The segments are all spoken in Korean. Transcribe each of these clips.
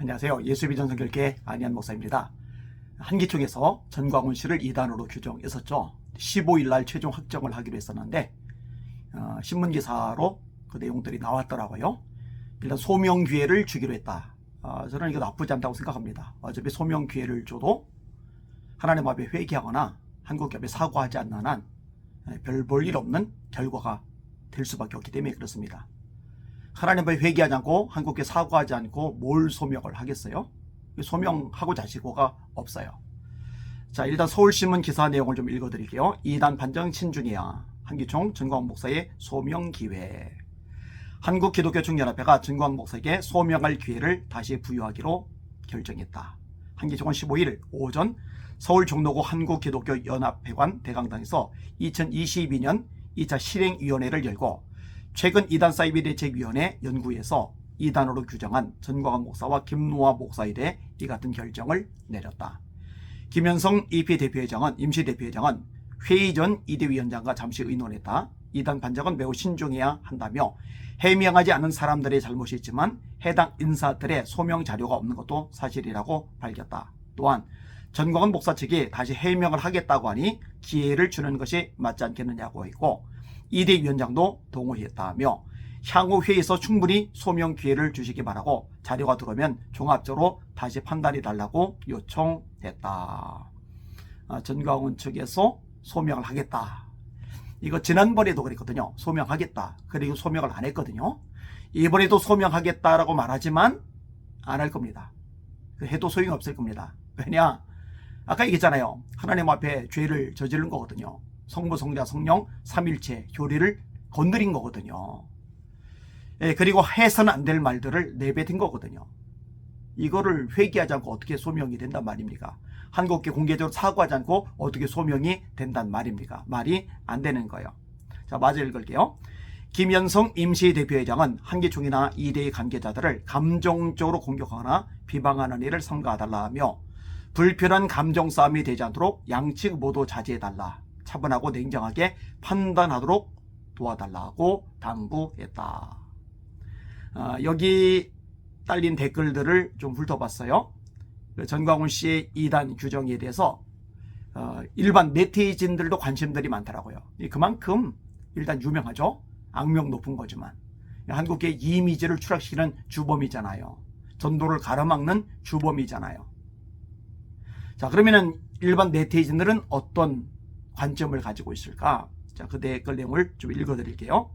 안녕하세요. 예수비전 성결계 안희한 목사입니다. 한기총에서 전광훈 씨를 이단으로 규정했었죠. 15일 날 최종 확정을 하기로 했었는데 어, 신문 기사로 그 내용들이 나왔더라고요. 일단 소명 기회를 주기로 했다. 어, 저는 이거 나쁘지 않다고 생각합니다. 어차피 소명 기회를 줘도 하나님 앞에 회개하거나 한국 앞에 사과하지 않는 한 별 볼 일 없는 결과가 될 수밖에 없기 때문에 그렇습니다. 하나님 앞에 회개하지 않고 한국에 사과하지 않고 뭘 소명을 하겠어요? 소명하고 자시고가 없어요. 자, 일단 서울신문 기사 내용을 좀 읽어드릴게요. 이단 판정 신중이야. 한기총 전광 목사의 소명 기회. 한국 기독교 중연합회가 전광 목사에게 소명할 기회를 다시 부여하기로 결정했다. 한기총은 15일 오전 서울 종로구 한국 기독교 연합회관 대강당에서 2022년 2차 실행위원회를 열고 최근 이단 사이비 대책위원회 연구에서 이단으로 규정한 전광환 목사와 김노아 목사에 대해 이 같은 결정을 내렸다. 김현성 EP 대표회장은 임시 대표회장은 회의 전 이대 위원장과 잠시 의논했다. 이단 반작은 매우 신중해야 한다며 해명하지 않은 사람들의 잘못이 있지만 해당 인사들의 소명 자료가 없는 것도 사실이라고 밝혔다. 또한 전광훈 목사 측이 다시 해명을 하겠다고 하니 기회를 주는 것이 맞지 않겠느냐고 했고 이대 위원장도 동의했다며 향후 회의에서 충분히 소명 기회를 주시기 바라고 자료가 들어오면 종합적으로 다시 판단해 달라고 요청했다. 아, 전광훈 측에서 소명을 하겠다. 이거 지난번에도 그랬거든요. 소명하겠다. 그리고 소명을 안 했거든요. 이번에도 소명하겠다라고 말하지만 안 할 겁니다. 그 해도 소용이 없을 겁니다. 왜냐? 아까 얘기했잖아요. 하나님 앞에 죄를 저지른 거거든요. 성부, 성자, 성령, 삼일체 교리를 건드린 거거든요. 예, 그리고 해서는 안 될 말들을 내뱉은 거거든요. 이거를 회개하지 않고 어떻게 소명이 된단 말입니까? 한국계 공개적으로 사과하지 않고 어떻게 소명이 된단 말입니까? 말이 안 되는 거예요. 자, 마저 읽을게요. 김현성 임시대표회장은 한기총이나 이대의 관계자들을 감정적으로 공격하거나 비방하는 일을 삼가달라며 불필요한 감정 싸움이 되지 않도록 양측 모두 자제해달라. 차분하고 냉정하게 판단하도록 도와달라고 당부했다. 아, 여기 딸린 댓글들을 좀 훑어봤어요. 그 전광훈 씨의 이단 규정에 대해서 어, 일반 네티즌들도 관심들이 많더라고요. 그만큼 일단 유명하죠. 악명 높은 거지만 한국의 이미지를 추락시키는 주범이잖아요. 전도를 가로막는 주범이잖아요. 자 그러면은 일반 네티즌들은 어떤 관점을 가지고 있을까? 자, 그 댓글 내용을 좀 읽어드릴게요.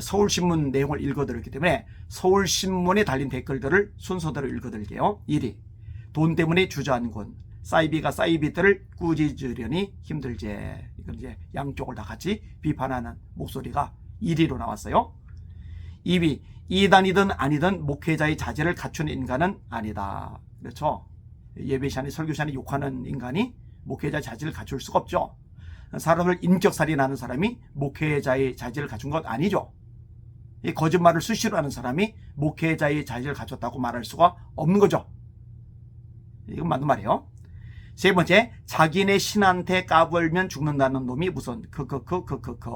서울신문 내용을 읽어드렸기 때문에 서울신문에 달린 댓글들을 순서대로 읽어드릴게요. 1위. 돈 때문에 주저앉군. 사이비가 사이비들을 꾸짖으려니 힘들제. 이건 이제 양쪽을 다 같이 비판하는 목소리가 1위로 나왔어요. 2위. 이단이든 아니든 목회자의 자질을 갖춘 인간은 아니다. 그렇죠. 예배 시간에 설교 시간에 욕하는 인간이 목회자 자질을 갖출 수가 없죠. 사람을 인격살인하는 사람이 목회자의 자질을 갖춘 것 아니죠. 이 거짓말을 수시로 하는 사람이 목회자의 자질을 갖췄다고 말할 수가 없는 거죠. 이건 맞는 말이에요. 세 번째, 자기네 신한테 까불면 죽는다는 놈이 무슨 크크크 크크크.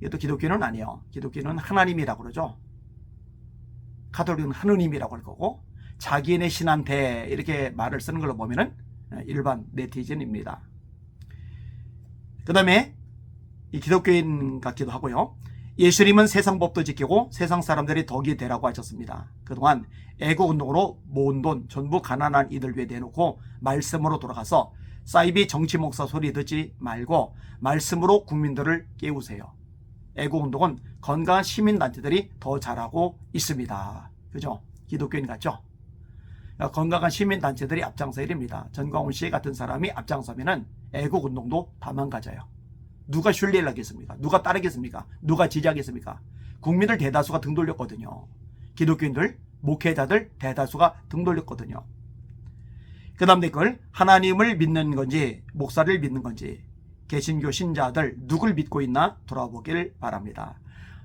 이것도 기독교는 아니에요. 기독교는 하나님이라고 그러죠. 가톨릭은 하느님이라고 할 거고 자기네 신한테 이렇게 말을 쓰는 걸로 보면은 일반 네티즌입니다. 그 다음에 이 기독교인 같기도 하고요. 예수님은 세상 법도 지키고 세상 사람들이 덕이 되라고 하셨습니다. 그동안 애국 운동으로 모은 돈 전부 가난한 이들 위해 내놓고 말씀으로 돌아가서 사이비 정치 목사 소리 듣지 말고 말씀으로 국민들을 깨우세요. 애국 운동은 건강한 시민 단체들이 더 잘하고 있습니다. 그죠? 기독교인 같죠? 건강한 시민 단체들이 앞장서야 됩니다. 전광훈 씨 같은 사람이 앞장서면은 애국 운동도 다 망가져요. 누가 신뢰를 하겠습니까? 누가 따르겠습니까? 누가 지지하겠습니까? 국민들 대다수가 등 돌렸거든요. 기독교인들, 목회자들 대다수가 등 돌렸거든요. 그 다음 댓글, 하나님을 믿는 건지, 목사를 믿는 건지, 개신교 신자들 누굴 믿고 있나 돌아보길 바랍니다.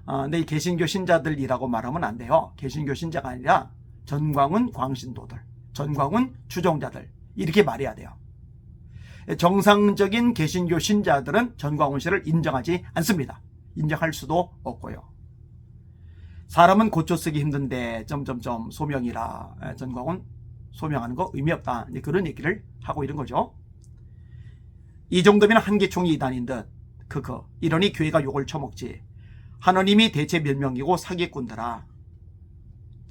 아, 근데 이 개신교 신자들이라고 말하면 안 돼요. 개신교 신자가 아니라 전광훈 광신도들, 전광훈 추종자들 이렇게 말해야 돼요. 정상적인 개신교 신자들은 전광훈 씨를 인정하지 않습니다. 인정할 수도 없고요. 사람은 고쳐 쓰기 힘든데 점점점 소명이라 에, 전광훈 소명하는 거 의미 없다. 그런 얘기를 하고 있는 거죠. 이 정도면 한계총이 이단인 듯 그거 이러니 교회가 욕을 쳐먹지. 하느님이 대체 멸명이고 사기꾼들아.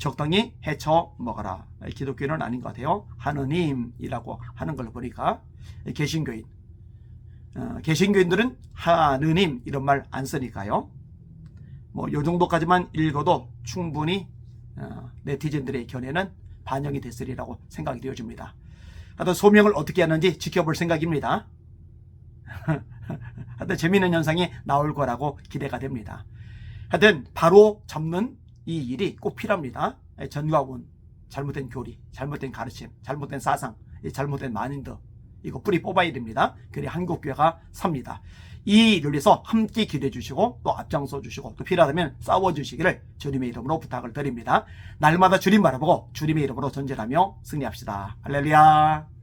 적당히 헤쳐 먹어라. 기독교는 아닌 것 같아요. 하느님이라고 하는 걸 보니까 개신교인 어, 개신교인들은 하느님 이런 말 안 쓰니까요. 뭐 요 정도까지만 읽어도 충분히 어, 네티즌들의 견해는 반영이 됐으리라고 생각이 되어집니다. 하여튼 소명을 어떻게 하는지 지켜볼 생각입니다. 하여튼 재미있는 현상이 나올 거라고 기대가 됩니다. 하여튼 바로 잡는 이 일이 꼭 필요합니다. 전과운, 잘못된 교리, 잘못된 가르침, 잘못된 사상, 이 잘못된 마인드 이거 뿌리 뽑아야 됩니다. 그래야 한국교회가 삽니다. 이 위해서 함께 기도해 주시고 또 앞장서 주시고 또 필요하다면 싸워 주시기를 주님의 이름으로 부탁을 드립니다. 날마다 주님 바라보고 주님의 이름으로 전진하며 승리합시다. 할렐루야.